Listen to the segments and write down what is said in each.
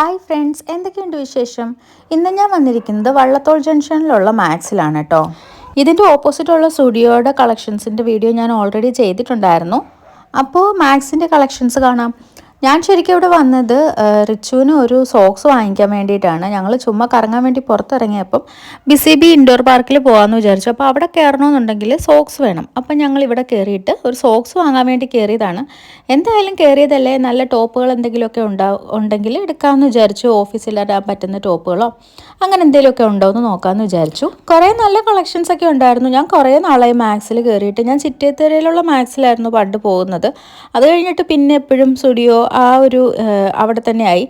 Hi friends എന്തൊക്കെയുണ്ട് വിശേഷം? ഇന്ന് ഞാൻ വന്നിരിക്കുന്നത് വള്ളത്തോൾ ജംഗ്ഷനിലുള്ള മാക്സിലാണ് കേട്ടോ ഇതിന്റെ ഓപ്പോസിറ്റുള്ള സ്റ്റുഡിയോയുടെ കളക്ഷൻസിന്റെ വീഡിയോ ഞാൻ ഓൾറെഡി ചെയ്തിട്ടുണ്ടായിരുന്നു. അപ്പോൾ മാക്സിന്റെ കളക്ഷൻസ് കാണാം. ഞാൻ ശരിക്കും ഇവിടെ വന്നത് റിച്ചുവിന് ഒരു സോക്സ് വാങ്ങിക്കാൻ വേണ്ടിയിട്ടാണ്. ഞങ്ങൾ ചുമ്മാ കറങ്ങാൻ വേണ്ടി പുറത്തിറങ്ങിയപ്പം ബിസി ബി ഇൻഡോർ പാർക്കിൽ പോകാമെന്ന് വിചാരിച്ചു. അപ്പോൾ അവിടെ കയറണമെന്നുണ്ടെങ്കിൽ സോക്സ് വേണം. അപ്പം ഞങ്ങൾ ഇവിടെ കയറിയിട്ട് ഒരു സോക്സ് വാങ്ങാൻ വേണ്ടി കയറിയതാണ്. എന്തായാലും കയറിയതല്ലേ? നല്ല ടോപ്പുകൾ എന്തെങ്കിലുമൊക്കെ ഉണ്ടാ ഉണ്ടെങ്കിൽ എടുക്കാമെന്ന് വിചാരിച്ചു. ഓഫീസിലിടാൻ പറ്റുന്ന ടോപ്പുകളോ അങ്ങനെ എന്തെങ്കിലുമൊക്കെ ഉണ്ടോ എന്ന് നോക്കാമെന്ന് വിചാരിച്ചു. കുറേ നല്ല കളക്ഷൻസ് ഒക്കെ ഉണ്ടായിരുന്നു. ഞാൻ കുറേ നാളായി മാക്സിൽ കയറിയിട്ട്. ഞാൻ ചിറ്റേത്തരയിലുള്ള മാക്സിലായിരുന്നു പണ്ട് പോകുന്നത്. അത് കഴിഞ്ഞിട്ട് പിന്നെ എപ്പോഴും സ്റ്റുഡിയോ ആ ഒരു അവിടെ തന്നെയായി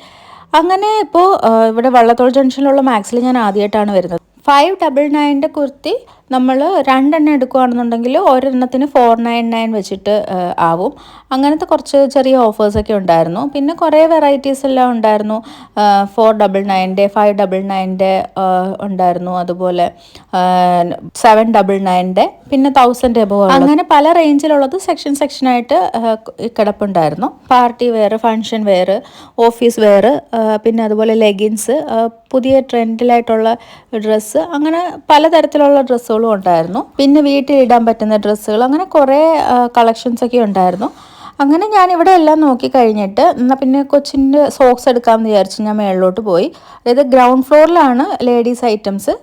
അങ്ങനെ ഇപ്പോൾ ഇവിടെ വള്ളത്തോൾ ജംഗ്ഷനിലുള്ള മാക്സിൽ ഞാൻ ആദ്യമായിട്ടാണ് വരുന്നത്. ഫൈവ് ഡബിൾ നയന്റെ കുർത്തി നമ്മൾ രണ്ടെണ്ണം എടുക്കുകയാണെന്നുണ്ടെങ്കിൽ ഒരെണ്ണത്തിന് ഫോർ നയൻ നയൻ വെച്ചിട്ട് ആവും. അങ്ങനത്തെ കുറച്ച് ചെറിയ ഓഫേഴ്സൊക്കെ ഉണ്ടായിരുന്നു. പിന്നെ കുറേ വെറൈറ്റീസ് എല്ലാം ഉണ്ടായിരുന്നു. ഫോർ ഡബിൾ നയന്റെ ഫൈവ് ഡബിൾ നയന്റെ ഉണ്ടായിരുന്നു. അതുപോലെ സെവൻ ഡബിൾ നയന്റെ പിന്നെ തൗസൻഡ് എബോ അങ്ങനെ പല റേഞ്ചിലുള്ളത് സെക്ഷൻ സെക്ഷനായിട്ട് കിടപ്പുണ്ടായിരുന്നു. Party wear function wear office wear പിന്നെ അതുപോലെ ലെഗിൻസ് പുതിയ ട്രെൻഡിലായിട്ടുള്ള ഡ്രസ്സ് അങ്ങനെ പലതരത്തിലുള്ള ഡ്രസ്സുകൾ ഡ്രസ്സുകളും ഉണ്ടായിരുന്നു. പിന്നെ വീട്ടിൽ ഇടാൻ പറ്റുന്ന ഡ്രസ്സുകൾ അങ്ങനെ കുറേ കളക്ഷൻസ് ഒക്കെ ഉണ്ടായിരുന്നു. അങ്ങനെ ഞാൻ ഇവിടെ എല്ലാം നോക്കി കഴിഞ്ഞിട്ട് എന്നാൽ പിന്നെ കൊച്ചിന്റെ സോക്സ് എടുക്കാമെന്ന് വിചാരിച്ച്. ഞാൻ മേളിലോട്ട് പോയി. അതായത് ഗ്രൗണ്ട് ഫ്ലോറിലാണ് ലേഡീസ് ഐറ്റംസ്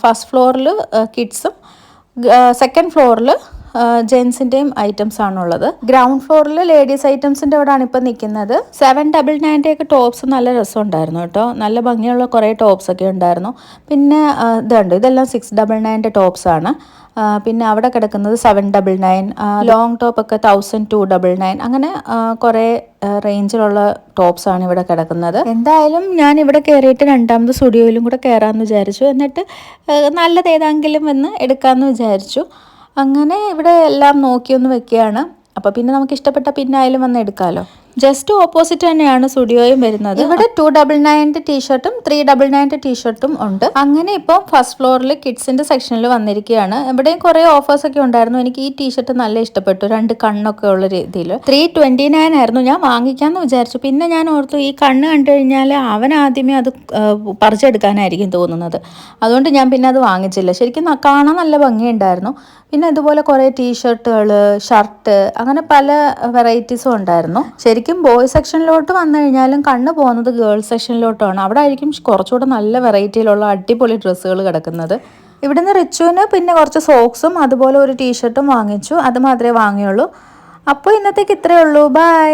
ഫസ്റ്റ് ഫ്ലോറിൽ കിഡ്സും സെക്കൻഡ് ഫ്ലോറിൽ ജെൻസിന്റെയും ഐറ്റംസ് ആണുള്ളത്. ഗ്രൗണ്ട് ഫ്ലോറിൽ ലേഡീസ് ഐറ്റംസിന്റെ അവിടെയാണ് ഇപ്പം നിൽക്കുന്നത്. സെവൻ ഡബിൾ നയന്റെ ഒക്കെ ടോപ്സ് നല്ല രസം ഉണ്ടായിരുന്നു കേട്ടോ. നല്ല ഭംഗിയുള്ള കുറേ ടോപ്സ് ഒക്കെ ഉണ്ടായിരുന്നു. പിന്നെ ഇതുണ്ട്. ഇതെല്ലാം സിക്സ് ഡബിൾ നയന്റെ ടോപ്സ് ആണ്. പിന്നെ അവിടെ കിടക്കുന്നത് seven double nine long top ഒക്കെ തൗസൻഡ് ടു ഡബിൾ നയൻ അങ്ങനെ കുറേ റേഞ്ചിലുള്ള ടോപ്സ് ആണ് ഇവിടെ കിടക്കുന്നത്. എന്തായാലും ഞാൻ ഇവിടെ കയറിയിട്ട് രണ്ടാമത് സ്റ്റുഡിയോയിലും കൂടെ കയറാമെന്ന് വിചാരിച്ചു. എന്നിട്ട് നല്ലത് ഏതെങ്കിലും എന്ന് എടുക്കാമെന്ന് വിചാരിച്ചു. അങ്ങനെ ഇവിടെ എല്ലാം നോക്കിയൊന്ന് വെക്കുകയാണ്. അപ്പോൾ പിന്നെ നമുക്ക് ഇഷ്ടപ്പെട്ട പിന്നായാലും വന്ന് എടുക്കാമല്ലോ ജസ്റ്റ് ഓപ്പോസിറ്റ് തന്നെയാണ് സ്റ്റുഡിയോയും വരുന്നത്. ഇവിടെ ടു ഡബിൾ നയന്റെ ടീഷർട്ടും ത്രീ ഡബിൾ നയന്റെ ടീഷർട്ടും ഉണ്ട്. അങ്ങനെ ഇപ്പോൾ ഫസ്റ്റ് ഫ്ലോറിൽ കിഡ്സിന്റെ സെക്ഷനിൽ വന്നിരിക്കുകയാണ്. ഇവിടെയും കുറേ ഓഫേഴ്സ് ഒക്കെ ഉണ്ടായിരുന്നു. എനിക്ക് ഈ ടീഷർട്ട് നല്ല ഇഷ്ടപ്പെട്ടു. രണ്ട് കണ്ണൊക്കെ ഉള്ള രീതിയിൽ ത്രീ ട്വന്റി നയൻ ആയിരുന്നു. ഞാൻ വാങ്ങിക്കാന്ന് വിചാരിച്ചു. പിന്നെ ഞാൻ ഓർത്തു ഈ കണ്ണ് കണ്ടു കഴിഞ്ഞാൽ അവൻ ആദ്യമേ അത് പറിച്ചെടുക്കാനായിരിക്കും തോന്നുന്നത്. അതുകൊണ്ട് ഞാൻ പിന്നെ അത് വാങ്ങിച്ചില്ല. ശരിക്കും കാണാൻ നല്ല ഭംഗിയുണ്ടായിരുന്നു. പിന്നെ ഇതുപോലെ കുറേ ടീഷർട്ടുകൾ ഷർട്ട് അങ്ങനെ പല വെറൈറ്റീസും ഉണ്ടായിരുന്നു. ശരിക്കും ബോയ്സ് സെക്ഷനിലോട്ട് വന്നു കഴിഞ്ഞാലും കണ്ണ് പോകുന്നത് ഗേൾസ് സെക്ഷനിലോട്ടാണ് അവിടെ ആയിരിക്കും കുറച്ചുകൂടെ നല്ല വെറൈറ്റിയിലുള്ള അടിപൊളി ഡ്രസ്സുകൾ കിടക്കുന്നത്. ഇവിടുന്ന് റിച്ചുവിന് പിന്നെ കുറച്ച് സോക്സും അതുപോലെ ഒരു ടീഷർട്ടും വാങ്ങിച്ചു. അത് മാത്രമേ വാങ്ങിയുള്ളൂ. അപ്പോൾ ഇന്നത്തേക്ക് ഇത്രയേ ഉള്ളൂ. ബൈ